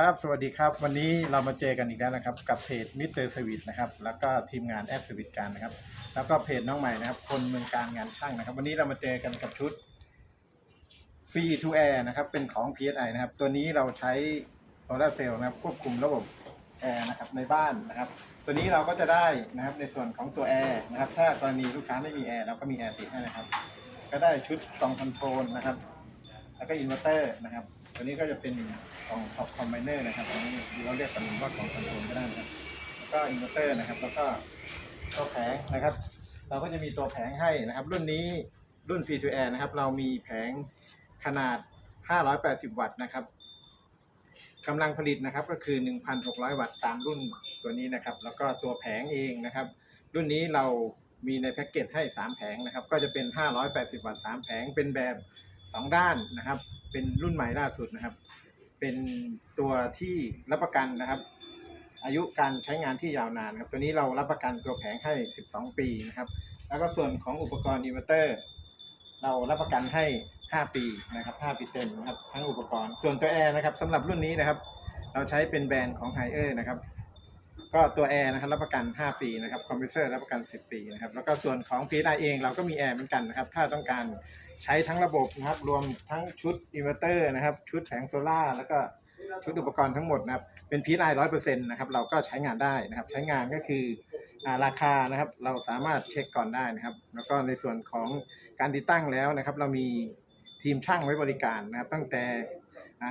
ครับ สวัสดีครับ วันนี้เรามาเจอกันอีกแล้วนะครับ กับเพจมิสเตอร์สวิตนะครับ แล้วก็ทีมงานแอดสวิตการนะครับ แล้วก็เพจน้องใหม่นะครับ คนเมืองการงานช่างนะครับ วันนี้เรามาเจอกันกับชุดฟรีทูแอร์นะครับ เป็นของ PSI นะครับ ตัวนี้เราใช้โซลาเซลล์นะครับ ควบคุมระบบแอร์นะครับในบ้านนะครับ ตัวนี้เราก็จะได้นะครับในส่วนของตัวแอร์นะครับ ถ้ากรณีลูกค้าไม่มีแอร์เราก็มีแอร์ติดให้นะครับ ก็ได้ชุดกล่องคอนโทรลนะครับ แล้วก็อินเวอร์เตอร์นะครับ ตัวนี้ก็จะเป็นกล่องท็อปคอมไบเนอร์นะครับอันนี้เราเรียกกันว่ากล่องคอนโทรลก็ได้นะครับแล้วก็อินเวอร์เตอร์นะครับ แล้วก็ตัวแผงนะครับ เราก็จะมีตัวแผงให้นะครับ รุ่นนี้รุ่น Free to Air นะครับ เรามีแผงขนาด 580 วัตต์นะครับกำลังผลิตนะครับก็คือ 1,600 วัตต์ตามรุ่นตัวนี้นะครับ แล้วก็ตัวแผงเองนะครับ รุ่นนี้เรามีในแพ็กเกจให้ 3 แผงนะครับ ก็จะเป็น 580 วัตต์ 3 แผงเป็นแบบ 2 ด้านนะครับ เป็นรุ่นใหม่ล่าสุดนะครับ เป็นตัวที่รับประกันนะครับ อายุการใช้งานที่ยาวนานครับ ตัวนี้เรารับประกันตัวแผงให้ 12 ปีนะครับ แล้วก็ส่วนของอุปกรณ์อินเวอร์เตอร์ เรารับประกันให้ 5 ปีนะครับ5ปีเต็มนะครับทั้งอุปกรณ์ ส่วนตัวแอร์นะครับสำหรับรุ่นนี้นะครับ เราใช้เป็นแบรนด์ของไฮเออร์นะครับก็ตัวแอร์นะครับรับประกัน 5 ปีนะครับคอมเพรสเซอร์รับประกัน 10 ปีนะครับแล้วก็ส่วนของ PSI เองเราก็มีแอร์เหมือนกันนะครับถ้าต้องการ ใช้ทั้งระบบนะครับ รวมทั้งชุดอินเวอร์เตอร์นะครับ ชุดแผงโซล่าแล้วก็ชุดอุปกรณ์ทั้งหมดนะครับ เป็น PSI 100%นต์นะครับ เราก็ใช้งานได้นะครับ ใช้งานก็คืออราคานะครับ เราสามารถเช็คก่อนได้นะครับ แล้วก็ในส่วนของการติดตั้งแล้วนะครับ เรามีทีมช่างไว้บริการนะครับ ตั้งแต่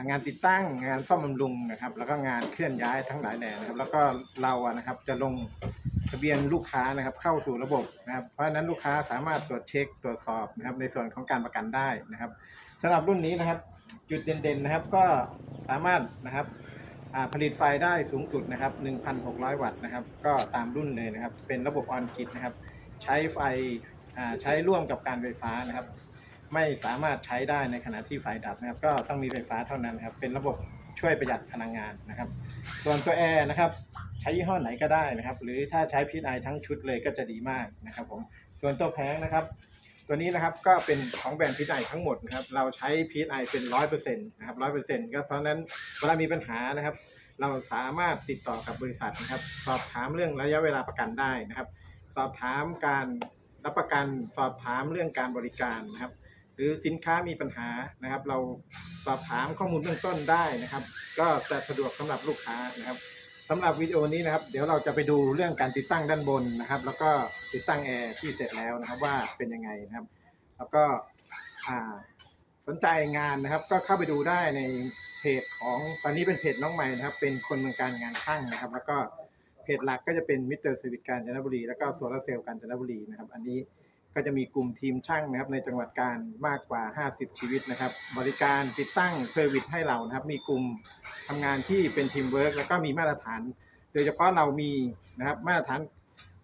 งานติดตั้งงานซ่อมบำรุงนะครับ แล้วก็งานเคลื่อนย้ายทั้งหลายแหล่นะครับ แล้วก็เราอะนะครับจะลง ทะเบียนลูกค้านะครับเข้าสู่ระบบนะครับเพราะฉะนั้นลูกค้าสามารถตรวจเช็คตรวจสอบนะครับในส่วนของการประกันได้นะครับสำหรับรุ่นนี้นะครับจุดเด่นๆนะครับก็สามารถนะครับผลิตไฟได้สูงสุดนะครับ 1,600 วัตต์นะครับก็ตามรุ่นเลยนะครับ เป็นระบบออนกิดนะครับใช้ไฟใช้ร่วมกับการไฟฟ้านะครับ ไม่สามารถใช้ได้ในขณะที่ไฟดับนะครับ ก็ต้องมีไฟฟ้าเท่านั้นครับเป็นระบบช่วยประหยัดพลังงานนะครับ ส่วนตัวแอร์นะครับ ใช้ยี่ห้อไหนก็ได้นะครับ หรือถ้าใช้พีไอทั้งชุดเลยก็จะดีมากนะครับผมส่วนตัวแผงนะครับ ตัวนี้นะครับก็เป็นของแบรนด์พีไอทั้งหมดนะครับเราใช้พีไอเป็นร้อยเปอร์เซ็นต์นะครับร้อยเปอร์เซ็นต์ก็เพราะนั้นเวลามีปัญหานะครับ เราสามารถติดต่อกับบริษัทนะครับ สอบถามเรื่องระยะเวลาประกันได้นะครับ สอบถามการรับประกันสอบถามเรื่องการบริการนะครับ หรือสินค้ามีปัญหานะครับ เราสอบถามข้อมูลเบื้องต้นได้นะครับ ก็จะสะดวกสำหรับลูกค้านะครับ สำหรับวิดีโอนี้นะครับ เดี๋ยวเราจะไปดูเรื่องการติดตั้งด้านบนนะครับ แล้วก็ติดตั้งแอร์ที่เสร็จแล้วนะครับว่าเป็นยังไงนะครับ แล้วก็สนใจงานนะครับ ก็เข้าไปดูได้ในเพจของตอนนี้เป็นเพจน้องใหม่นะครับ เป็นคนเมืองการงานช่างนะครับ แล้วก็เพจหลักก็จะเป็นมิสเตอร์สวิตการจันทบุรี แล้วก็โซลาเซลล์การจันทบุรีนะครับ อันนี้ก็จะมีกลุ่มทีมช่างนะครับในจังหวัดการมากกว่า 50 ชีวิตนะครับ บริการติดตั้งเซอร์วิสให้เรานะครับ มีกลุ่ม ทำงานที่เป็นทีมเวิร์กแล้วก็มีมาตรฐาน โดยเฉพาะเรามีนะครับมาตรฐาน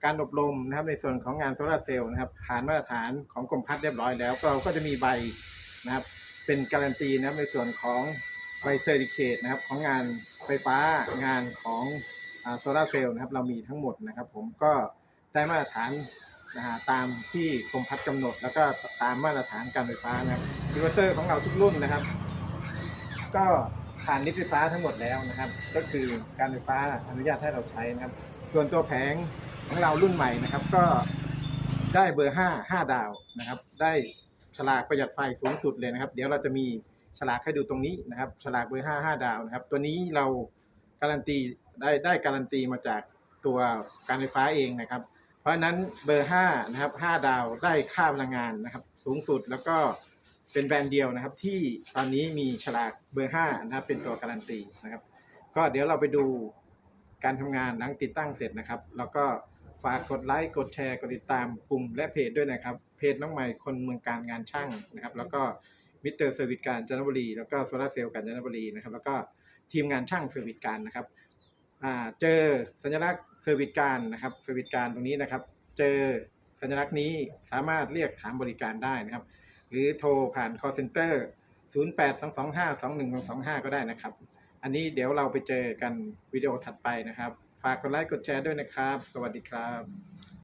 การอบรมนะครับในส่วนของงานโซลาร์เซลล์นะครับผ่านมาตรฐานของกรมพัฒน์เรียบร้อยแล้วเราก็จะมีใบนะครับเป็นการันตีนะครับในส่วนของใบเซอร์ติเคตนะครับของงานไฟฟ้างานของโซลาร์เซลล์นะครับเรามีทั้งหมดนะครับ ผมก็ได้มาตรฐานนะฮะตามที่กรมพัฒน์กำหนด แล้วก็ตามมาตรฐานการไฟฟ้านะครับอินเวอร์เตอร์ของเราทุกรุ่นนะครับ ก็ ผ่านนิตไฟฟ้าทั้งหมดแล้วนะครับ ก็คือการไฟฟ้าอนุญาตให้เราใช้นะครับ ส่วนตัวแผงของเรารุ่นใหม่นะครับ ก็ได้เบอร์ 5 5 ดาวนะครับ ได้ฉลากประหยัดไฟสูงสุดเลยนะครับ เดี๋ยวเราจะมีฉลากให้ดูตรงนี้นะครับฉลากเบอร์ 5 5 ดาวนะครับ ตัวนี้เราการันตีได้ได้การันตีมาจากตัวการไฟฟ้าเองนะครับ เพราะฉะนั้นเบอร์5นะครับ5ดาวได้ค่าพลังงานนะครับ สูงสุดแล้วก็ เป็นแบรนด์เดียวนะครับ ที่ตอนนี้มีฉลากเบอร์5นะครับเป็นตัวการันตีนะครับ ก็เดี๋ยวเราไปดูการทำงานหลังติดตั้งเสร็จนะครับ แล้วก็ฝากกดไลค์กดแชร์กดติดตามกลุ่มและเพจด้วยนะครับ เพจน้องใหม่คนเมืองการงานช่างนะครับ แล้วก็มิสเตอร์เซอร์วิสการจันทบุรี แล้วก็โซลาร์เซลล์การจันทบุรีนะครับ แล้วก็ทีมงานช่างเซอร์วิสการนะครับอ่าเจอสัญลักษณ์เซอร์วิสการนะครับเซอร์วิสการตรงนี้นะครับ เจอสัญลักษณ์นี้สามารถเรียกถามบริการได้นะครับ หรือโทรผ่าน call center 0822521225 ก็ได้นะครับ อันนี้เดี๋ยวเราไปเจอกันวิดีโอถัดไปนะครับ ฝากกดไลค์กดแชร์ด้วยนะครับ สวัสดีครับ